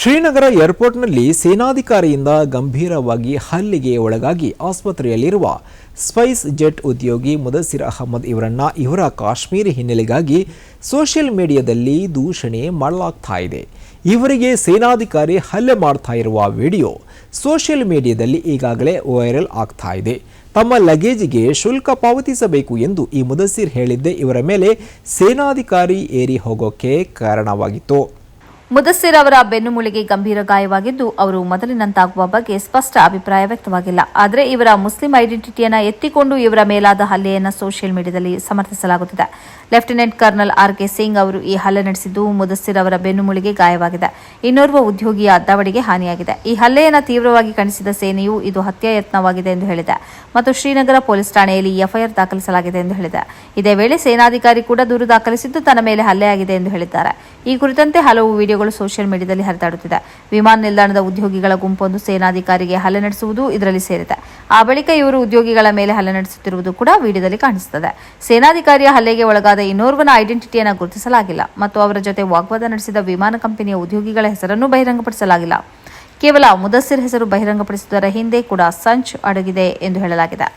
ಶ್ರೀನಗರ ಏರ್ಪೋರ್ಟ್ನಲ್ಲಿ ಸೇನಾಧಿಕಾರಿಯಿಂದ ಗಂಭೀರವಾಗಿ ಹಲ್ಲೆಗೆ ಒಳಗಾಗಿ ಆಸ್ಪತ್ರೆಯಲ್ಲಿರುವ ಸ್ಪೈಸ್ ಜೆಟ್ ಉದ್ಯೋಗಿ ಮುದಸಿರ್ ಅಹಮದ್ ಇವರನ್ನ ಇವರ ಕಾಶ್ಮೀರಿ ಹಿನ್ನೆಲೆಗಾಗಿ ಸೋಷಿಯಲ್ ಮೀಡಿಯಾದಲ್ಲಿ ದೂಷಣೆ ಮಾಡಲಾಗ್ತಾ ಇದೆ. ಇವರಿಗೆ ಸೇನಾಧಿಕಾರಿ ಹಲ್ಲೆ ಮಾಡ್ತಾ ಇರುವ ವಿಡಿಯೋ ಸೋಷಿಯಲ್ ಮೀಡಿಯಾದಲ್ಲಿ ಈಗಾಗಲೇ ವೈರಲ್ ಆಗ್ತಾ ಇದೆ. ತಮ್ಮ ಲಗೇಜಿಗೆ ಶುಲ್ಕ ಪಾವತಿಸಬೇಕು ಎಂದು ಈ ಮುದಸಿರ್ ಹೇಳಿದ್ದೇ ಇವರ ಮೇಲೆ ಸೇನಾಧಿಕಾರಿ ಏರಿ ಹೋಗೋಕೆ ಕಾರಣವಾಗಿತ್ತು. ಮುದಸ್ಸಿರ್ ಅವರ ಬೆನ್ನುಮೂಳೆಗೆ ಗಂಭೀರ ಗಾಯವಾಗಿದ್ದು, ಅವರು ಮೊದಲಿನಂತಾಗುವ ಬಗ್ಗೆ ಸ್ಪಷ್ಟ ಅಭಿಪ್ರಾಯ ವ್ಯಕ್ತವಾಗಿಲ್ಲ. ಆದರೆ ಇವರ ಮುಸ್ಲಿಂ ಐಡೆಂಟಿಟಿಯನ್ನು ಎತ್ತಿಕೊಂಡು ಇವರ ಮೇಲಾದ ಹಲ್ಲೆಯನ್ನು ಸೋಷಿಯಲ್ ಮೀಡಿಯಾದಲ್ಲಿ ಸಮರ್ಥಿಸಲಾಗುತ್ತಿದೆ. Lieutenant colonel R K Singh ಅವರು ಈ ಹಲ್ಲೆ ನಡೆಸಿದ್ದು ಮುದಸ್ಸಿರ್ ಅವರ ಬೆನ್ನುಮೂಳೆಗೆ ಗಾಯವಾಗಿದೆ. ಇನ್ನೋರ್ವ ಉದ್ಯೋಗಿಯ ದವಡಿಗೆ ಹಾನಿಯಾಗಿದೆ. ಈ ಹಲ್ಲೆಯನ್ನು ತೀವ್ರವಾಗಿ ಖಂಡಿಸಿದ ಸೇನೆಯು ಇದು ಹತ್ಯಾಯತ್ನವಾಗಿದೆ ಎಂದು ಹೇಳಿದೆ. ಮತ್ತು ಶ್ರೀನಗರ ಪೊಲೀಸ್ ಠಾಣೆಯಲ್ಲಿ ಎಫ್ಐಆರ್ ದಾಖಲಿಸಲಾಗಿದೆ ಎಂದು ಹೇಳಿದೆ. ಇದೇ ವೇಳೆ ಸೇನಾಧಿಕಾರಿ ಕೂಡ ದೂರು ದಾಖಲಿಸಿದ್ದು ತನ್ನ ಮೇಲೆ ಹಲ್ಲೆಯಾಗಿದೆ ಎಂದು ಹೇಳಿದ್ದಾರೆ. ಈ ಕುರಿತಂತೆ ಹಲವು ವಿಡಿಯೋಗಳು ಸೋಷಿಯಲ್ ಮೀಡಿಯಾದಲ್ಲಿ ಹರಿದಾಡುತ್ತಿದೆ. ವಿಮಾನ ನಿಲ್ದಾಣದ ಉದ್ಯೋಗಿಗಳ ಗುಂಪೊಂದು ಸೇನಾಧಿಕಾರಿಗೆ ಹಲ್ಲೆ ನಡೆಸುವುದು ಇದರಲ್ಲಿ ಸೇರಿದೆ. ಆ ಬಳಿಕ ಇವರು ಉದ್ಯೋಗಿಗಳ ಮೇಲೆ ಹಲ್ಲೆ ನಡೆಸುತ್ತಿರುವುದು ಕೂಡ ವಿಡಿಯೋದಲ್ಲಿ ಕಾಣಿಸುತ್ತದೆ. ಸೇನಾಧಿಕಾರಿಯ ಹಲ್ಲೆಗೆ ಒಳಗಾದ ಇನ್ನೋರ್ವನ ಐಡೆಂಟಿಟಿಯನ್ನು ಗುರುತಿಸಲಾಗಿಲ್ಲ ಮತ್ತು ಅವರ ಜೊತೆ ವಾಗ್ವಾದ ನಡೆಸಿದ ವಿಮಾನ ಕಂಪನಿಯ ಉದ್ಯೋಗಿಗಳ ಹೆಸರನ್ನು ಬಹಿರಂಗಪಡಿಸಲಾಗಿಲ್ಲ. ಕೇವಲ ಮುದಸ್ಸಿರ್ ಹೆಸರು ಬಹಿರಂಗಪಡಿಸುವುದರ ಹಿಂದೆ ಕೂಡ ಸಂಚು ಅಡಗಿದೆ ಎಂದು ಹೇಳಲಾಗಿದೆ.